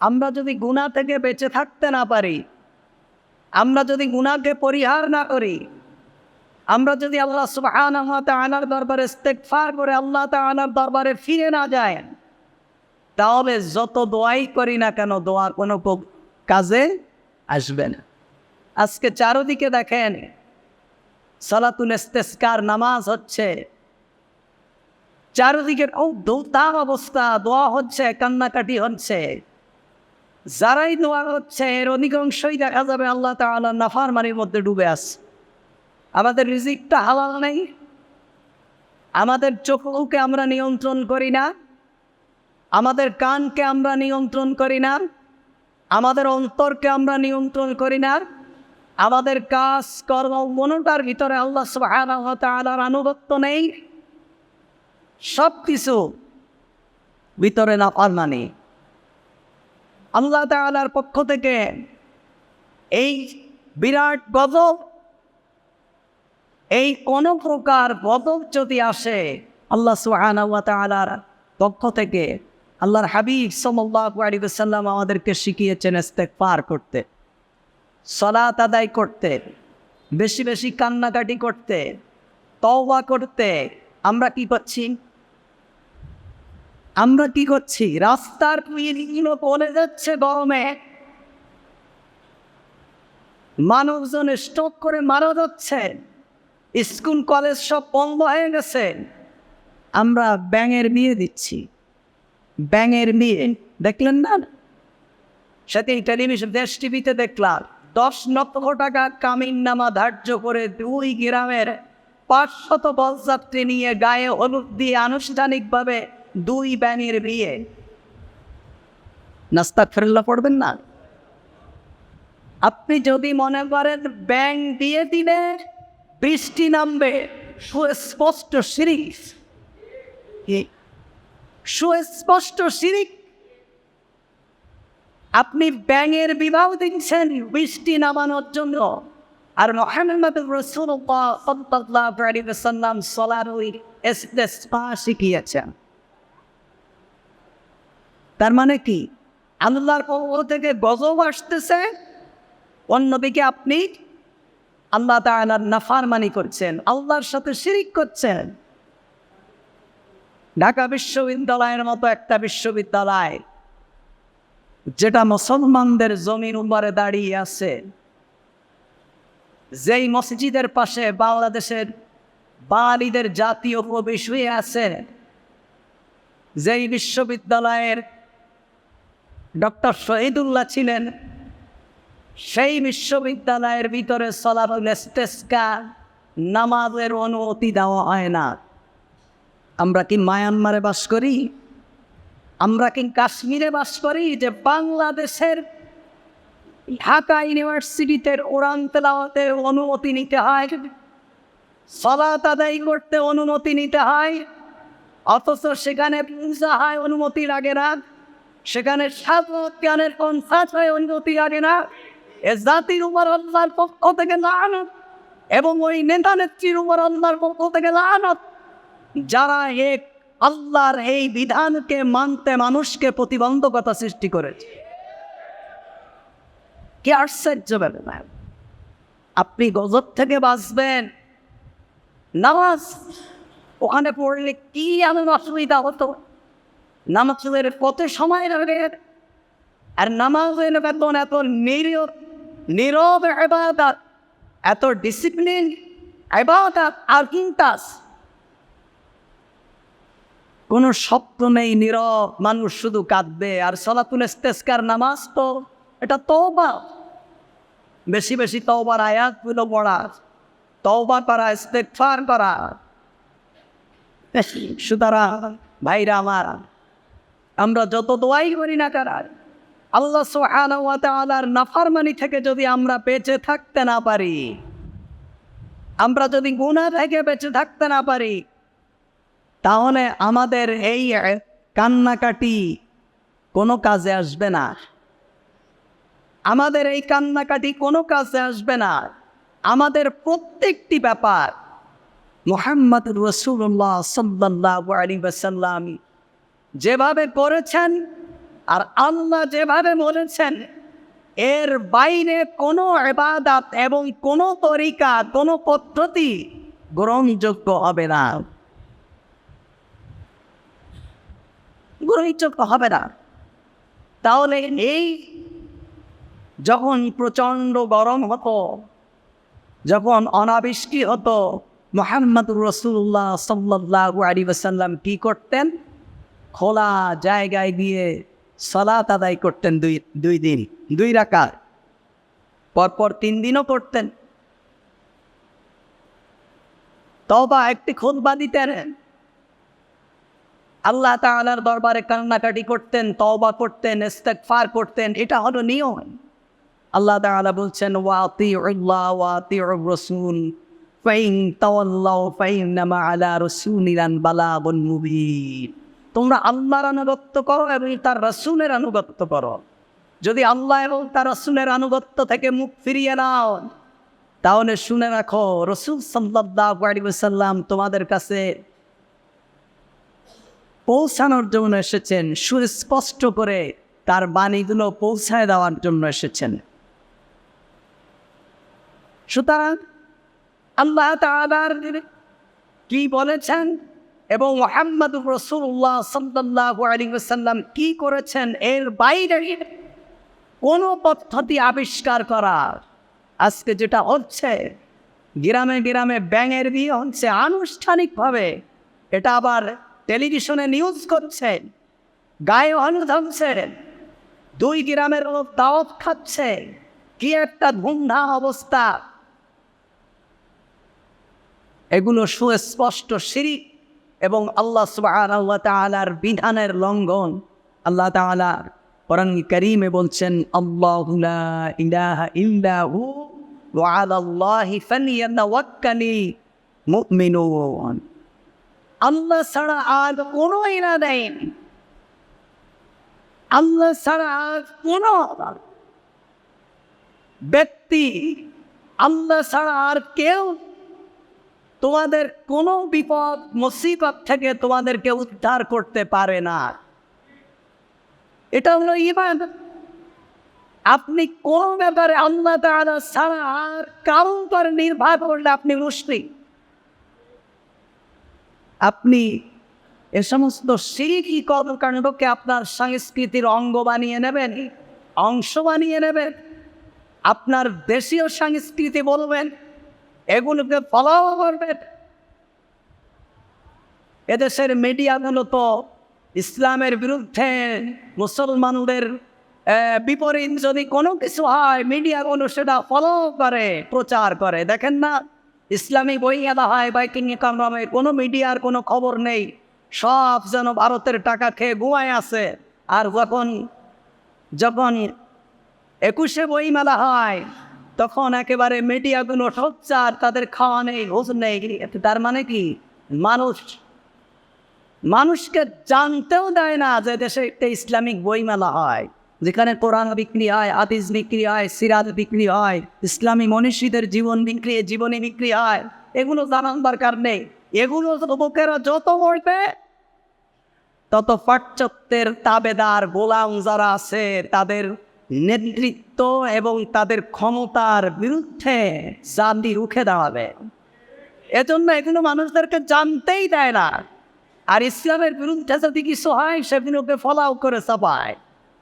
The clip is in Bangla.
আমরা যদি গুণা থেকে বেঁচে থাকতে না পারি, আমরা যদি গুণাকে পরিহার না করি, আমরা যদি আল্লাহ সুবহানাহু ওয়া তাআলার দরবারে ইস্তেগফার করে আল্লাহ তাআলার দরবারে ফিরে না যায় তাহলে যত দোয়াই করি না কেন দোয়া কোনো কাজে আসবে না। আজকে চারোদিকে দেখেন, সালাতুল ইস্তেসকার নামাজ হচ্ছে, চারোদিকে অবস্থা, দোয়া হচ্ছে, কান্নাকাটি হচ্ছে। যারাই দোয়া হচ্ছে এর অধিকাংশই দেখা যাবে আল্লাহ তাআলা নাফারমানির মধ্যে ডুবে আছে। আমাদের রিজিকটা হালাল নেই। আমাদের চোখকে আমরা নিয়ন্ত্রণ করি না। আমাদের কানকে আমরা নিয়ন্ত্রণ করি না। আমাদের অন্তরকে আমরা নিয়ন্ত্রণ করি না। আমাদের কাজ, কর্ম, মনটার ভিতরে আল্লাহ তাআলার আনুগত্য নেই। সব কিছু ভিতরে না পারমানি আল্লাহ তাআলার পক্ষ থেকে এই বিরাট গজব, এই কোন প্রকার গজব যদি আসে, আল্লাহ ওয়া পক্ষ থেকে আল্লাহর হাবিব সাল্লাল্লাহু আলাইহি আমাদেরকে শিখিয়েছেন ইস্তেগফার করতে, সলাত আদায় করতে, বেশি বেশি কান্নাকাটি করতে, তওবা করতে। আমরা কি করছি? আমরা কি করছি? রাস্তার কুইগুলো পড়ে যাচ্ছে গরমে। মানুষজন স্টক করে মারা যাচ্ছে। স্কুল, কলেজ সব বন্ধ হয়ে গেছে। আমরা ব্যাঙের বিয়ে দিচ্ছি। ব্যাঙের বিয়ে, দেখলেন না? সেদিন টেলিভিশন, দেশ টিভিতে দেখলাম, দশ লক্ষ টাকা কামিন নামা ধার্য করে দুই গ্রামের পাঁচশত বলযাত্রী নিয়ে গায়ে হলুদ দিয়ে আনুষ্ঠানিকভাবে দুই ব্যাঙের বিয়ে। নাস্তা ফেরল্লা পড়বেন না? আপনি যদি মনে করেন ব্যাং দিয়ে দিলে বৃষ্টি নামবে, সুস্পষ্ট সিরিক সুস্পষ্ট সিরিক আপনি ব্যাঙের বিবাহ দিচ্ছেন বৃষ্টি নামানোর জন্য। আর মোহাম্মদ শিখিয়েছেন। তার মানে কি? আল্লাহর পক্ষ থেকে গজব আসতেছে। অন্যদিকে আপনি আল্লাহ তাআলার নাফারমানি করছেন, আল্লাহর সাথে শিরিক করছেন। ঢাকা বিশ্ববিদ্যালয়ের মতো একটা বিশ্ববিদ্যালয়, যেটা মুসলমানদের জমির উপরে দাঁড়িয়ে আছে। যেই মসজিদের পাশে বাংলাদেশের বাঙালিদের জাতীয় কবি শুয়ে আছে। যেই বিশ্ববিদ্যালয়ের ডক্টর শহীদুল্লাহ ছিলেন। সেই বিশ্ববিদ্যালয়ের ভিতরে সলাতুল ইস্তেসকা নামাজের অনুমতি দেওয়া হয় না। আমরা কি মায়ানমারে বাস করি? আমরা কি কাশ্মীরে বাস করি যে বাংলাদেশের ঢাকা ইউনিভার্সিটিতে ওরান তেলাওয়াতের অনুমতি নিতে হয়, সলাত আদায় করতে অনুমতি নিতে হয়, অথচ সেখানে পূজা হয় অনুমতি লাগে না সেখানে সাধক জ্ঞানের কনসার্ট হয় অনুমতি লাগে না। এ জাতির উপর আল্লাহর পক্ষ থেকে লানত এবং ওই নেতা নেত্রীর উপর আল্লাহর পক্ষ থেকে লানত। যারা এক আল্লাহর এই বিধানকে মানতে মানুষকে প্রতিবন্ধকতা সৃষ্টি করেছে। কি আশ্চর্য ব্যাপার। আপনি গজব থেকে বাঁচবেন। নামাজ ওখানে পড়লে কি এমন অসুবিধা হতো? নামাজের কত সময় লাগে আর নামাজের বেতন এত নীরব নীরব এবাদত এত ডিসিপ্লিন এবাদত আর কিন্তাস কোনো শব্দ নেই নীরব, মানুষ শুধু কাঁদবে। আর সলাতুল ইস্তেস্কার নামাজ তো, এটা তওবা। বেশি বেশি তওবার আয়াতগুলো পড়া তওবা করা ইস্তেগফার করা সুতরাং ভাইরা আমার আমরা যত দোয়াই করি না কারা আল্লাহ ওয়া তাআলার থেকে যদি আমরা বেঁচে থাকতে না পারি, আমরা যদি গুনাহ থেকে বেঁচে থাকতে না পারি, তাহলে আমাদের এই কান্নাকাটি কোনো কাজে আসবে না। আমাদের এই কান্নাকাটি কোনো কাজে আসবে না। আমাদের প্রত্যেকটি ব্যাপার মোহাম্মদ রসুল্লাহ সাল্লাহ আলী ওয়াসাল্লাম যেভাবে করেছেন আর আল্লাহ যেভাবে বলেছেন, এর বাইরে কোনো এবাদাত এবং কোনো তরিকা, কোনো পদ্ধতি গ্রহণযোগ্য হবে না। গ্রহণযোগ্য হবে না। তাহলে এই যখন প্রচণ্ড গরম হতো, যখন অনাবৃষ্টি হতো, মোহাম্মদুর রসুল্লাহ সাল্লাহ আলী ওসাল্লাম কী করতেন? খোলা জায়গায় গিয়ে সলাত আদায় করতেন দুই দুই দিন, দুই রাকাত। পরপর তিন দিনও করতেন তবা একটি খুতবা দিতেন। আল্লাহ তাআলার দরবারে কান্নাকাটি করতেন, তওবা করতেন, ইস্তেগফার করতেন, এটা হলো নিয়ম। আল্লাহ তাআলা বলছেন, ওয়াতিউল্লাহ, ওয়াতিউর রাসূল, ফাইন তাওয়াল্লাউ, ফাইন্নামা আলা রাসূলিনান বালাগুন মুবিন। তোমরা আল্লাহর আনুগত্য করো এবং তার রাসূলের আনুগত্য করো। যদি আল্লাহ এবং তার রাসূলের আনুগত্য থেকে মুখ ফিরিয়ে নাও, তাহলে শুনে রাখো, রসুল ওয়াসাল্লাম তোমাদের কাছে পৌঁছানোর জন্য এসেছেন, সুস্পষ্ট করে তার বাণীগুলো পৌঁছায় দেওয়ার জন্য এসেছেন। সুতরাং আল্লাহ তাআলার কি বলেছেন? এবং মোহাম্মদ রসুল্লাহ সাল্লাল্লাহু আলাইহি ওয়াসাল্লাম কি করেছেন? এর বাইরে কোনো পদ্ধতি আবিষ্কার করা আজকে যেটা হচ্ছে, গ্রামে গ্রামে ব্যাঙের বিয়ে হচ্ছে আনুষ্ঠানিকভাবে। এটা আবার টেলিভিশনে নিউজ করছে, গায়ে হলুদ দুই গ্রামের লোক দাওয়াত খাচ্ছে। কি একটা ধুমধাম অবস্থা। এগুলো সুস্পষ্ট শিরিক। এবং আল্লাহ সুবহানাহু ওয়া তাআলার বিধানের লঙ্ঘন। আল্লাহ তাআলা কোরআন করিমে বলছেন, আল্লাহু আল্লাহ ছাড়া আর কোনো ইলা নেই। আল্লাহ ছাড়া আর কোনো ব্যক্তি আল্লাহ ছাড়া আর কেউ তোমাদের কোনো বিপদ, মুসিবত থেকে তোমাদেরকে উদ্ধার করতে পারে না। এটা হলো ইমান আপনি কোন ব্যাপারে আল্লাহ তাআলা ছাড়া আর কারোর উপর নির্ভর করলে আপনি মুশরিক। আপনি এ সমস্ত সিরিকি কর্মকাণ্ডকে আপনার সংস্কৃতির অঙ্গ বানিয়ে নেবেন, অংশ বানিয়ে নেবেন, আপনার দেশীয় সংস্কৃতি বলবেন এগুলোকে ফলো করবেন এদেশের মিডিয়াগুলো তো ইসলামের বিরুদ্ধে মুসলমানদের বিপরীত যদি কোনো কিছু হয় মিডিয়াগুলো সেটা ফলো করে, প্রচার করে। দেখেন না, ইসলামী বই আদা হয় বাইকিং কামরামে কোনো মিডিয়ার কোনো খবর নেই। সব যেন ভারতের টাকা খেয়ে ঘুমায় আছে। আর যখন যখন একুশে বই মেলা হয় তখন একেবারে মিডিয়াগুলো সোচ্চার, তাদের খাওয়া নেই হোস নেই। তার মানে কি? মানুষ, মানুষকে জানতেও দেয় না যে দেশে একটা ইসলামিক বইমেলা হয়, যেখানে কোরআন বিক্রি হয় আদিস বিক্রি হয় সিরাজ বিক্রি হয়, ইসলামী মনীষীদের জীবন বিক্রি, জীবনী বিক্রি হয়। এগুলো জানার দরকার নেই। এগুলো লোকেরা যত পড়বে, তত পাশ্চাত্যের তাবেদার গোলাম যারা আছে, তাদের নেতৃত্ব এবং তাদের ক্ষমতার বিরুদ্ধে জাতি রুখে দাঁড়াবে। এজন্য এগুলো মানুষদেরকে জানতেই দেয় না। আর ইসলামের বিরুদ্ধে যদি কিছু হয় সেগুলোকে ফলাও করে চাপায়।